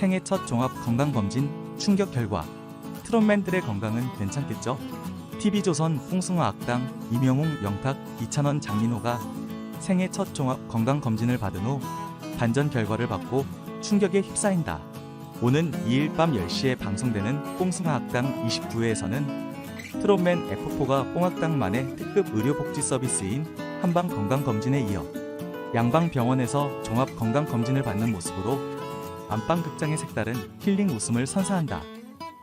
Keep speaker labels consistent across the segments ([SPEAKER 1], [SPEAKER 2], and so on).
[SPEAKER 1] 생애 첫 종합 건강검진 충격 결과 트롯맨들의 건강은 괜찮겠죠? TV조선 뽕숭아 악당 임영웅 영탁 이찬원 장민호가 생애 첫 종합 건강검진을 받은 후 반전 결과를 받고 충격에 휩싸인다. 오는 2일 밤 10시에 방송되는 뽕숭아 악당 29회에서는 트롯맨 F4가 뽕악당만의 특급 의료복지 서비스인 한방 건강검진에 이어 양방병원에서 종합 건강검진을 받는 모습으로 안방극장의 색다른 힐링 웃음을 선사한다.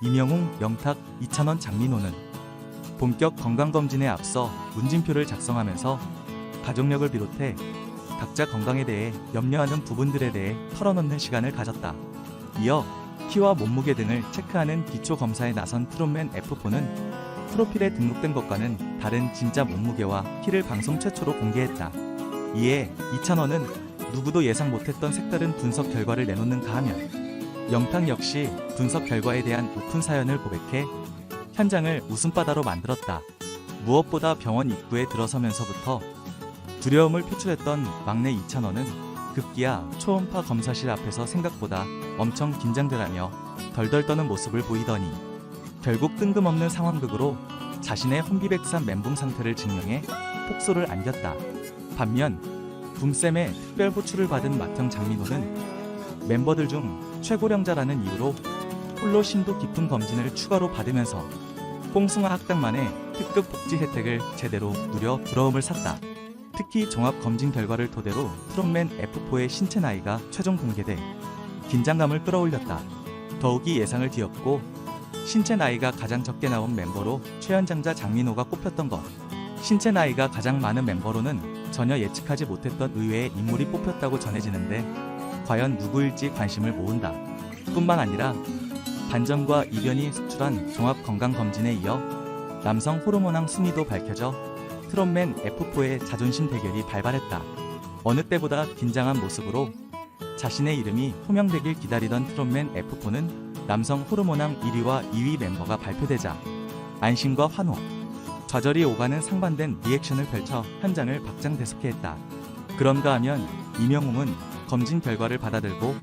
[SPEAKER 1] 임영웅, 영탁, 이찬원, 장민호는 본격 건강검진에 앞서 문진표를 작성하면서 가족력을 비롯해 각자 건강에 대해 염려하는 부분들에 대해 털어놓는 시간을 가졌다. 이어 키와 몸무게 등을 체크하는 기초 검사에 나선 트롯맨 F4는 프로필에 등록된 것과는 다른 진짜 몸무게와 키를 방송 최초로 공개했다. 이에 이찬원은 누구도 예상 못했던 색다른 분석 결과를 내놓는가 하면 영탁 역시 분석 결과에 대한 오픈 사연을 고백해 현장을 웃음바다로 만들었다. 무엇보다 병원 입구에 들어서면서부터 두려움을 표출했던 막내 이찬원은 급기야 초음파 검사실 앞에서 생각보다 엄청 긴장되라며 덜덜 떠는 모습을 보이더니 결국 뜬금없는 상황극으로 자신의 혼비백산 멘붕 상태를 증명해 폭소를 안겼다. 반면 붐쌤의 특별 호출을 받은 맏형 장민호는 멤버들 중 최고령자라는 이유로 홀로 심도 깊은 검진을 추가로 받으면서 뽕숭아 학당만의 특급 복지 혜택을 제대로 누려 부러움을 샀다. 특히 종합 검진 결과를 토대로 트롯맨 F4의 신체 나이가 최종 공개돼 긴장감을 끌어올렸다. 더욱이 예상을 뒤엎고 신체 나이가 가장 적게 나온 멤버로 최연장자 장민호가 꼽혔던 것. 신체 나이가 가장 많은 멤버로는 전혀 예측하지 못했던 의외의 인물이 뽑혔다고 전해지는데 과연 누구일지 관심을 모은다. 뿐만 아니라 반전과 이변이 속출한 종합 건강 검진에 이어 남성 호르몬왕 순위도 밝혀져 트롯맨 F4의 자존심 대결이 발발했다. 어느 때보다 긴장한 모습으로 자신의 이름이 호명되길 기다리던 트롯맨 F4는 남성 호르몬왕 1위와 2위 멤버가 발표되자 안심과 환호, 좌절이 오가는 상반된 리액션을 펼쳐 현장을 박장대속해 했다. 그런가 하면 이명웅은 검진 결과를 받아들고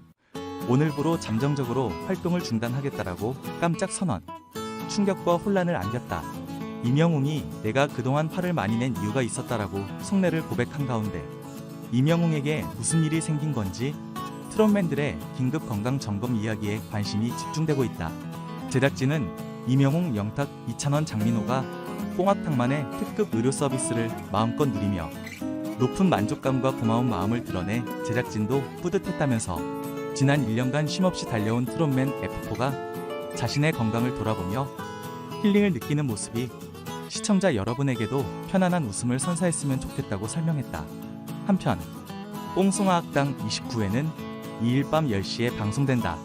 [SPEAKER 1] 오늘부로 잠정적으로 활동을 중단하겠다라고 깜짝 선언. 충격과 혼란을 안겼다. 이명웅이 내가 그동안 화를 많이 낸 이유가 있었다라고 속내를 고백한 가운데 이명웅에게 무슨 일이 생긴 건지 트롯맨들의 긴급 건강 점검 이야기에 관심이 집중되고 있다. 제작진은 이명웅, 영탁, 이찬원, 장민호가 뽕학탕만의 특급 의료 서비스를 마음껏 누리며 높은 만족감과 고마운 마음을 드러내 제작진도 뿌듯했다면서 지난 1년간 쉼없이 달려온 트롯맨 F4가 자신의 건강을 돌아보며 힐링을 느끼는 모습이 시청자 여러분에게도 편안한 웃음을 선사했으면 좋겠다고 설명했다. 한편 뽕숭아 학당 29회는 2일 밤 10시에 방송된다.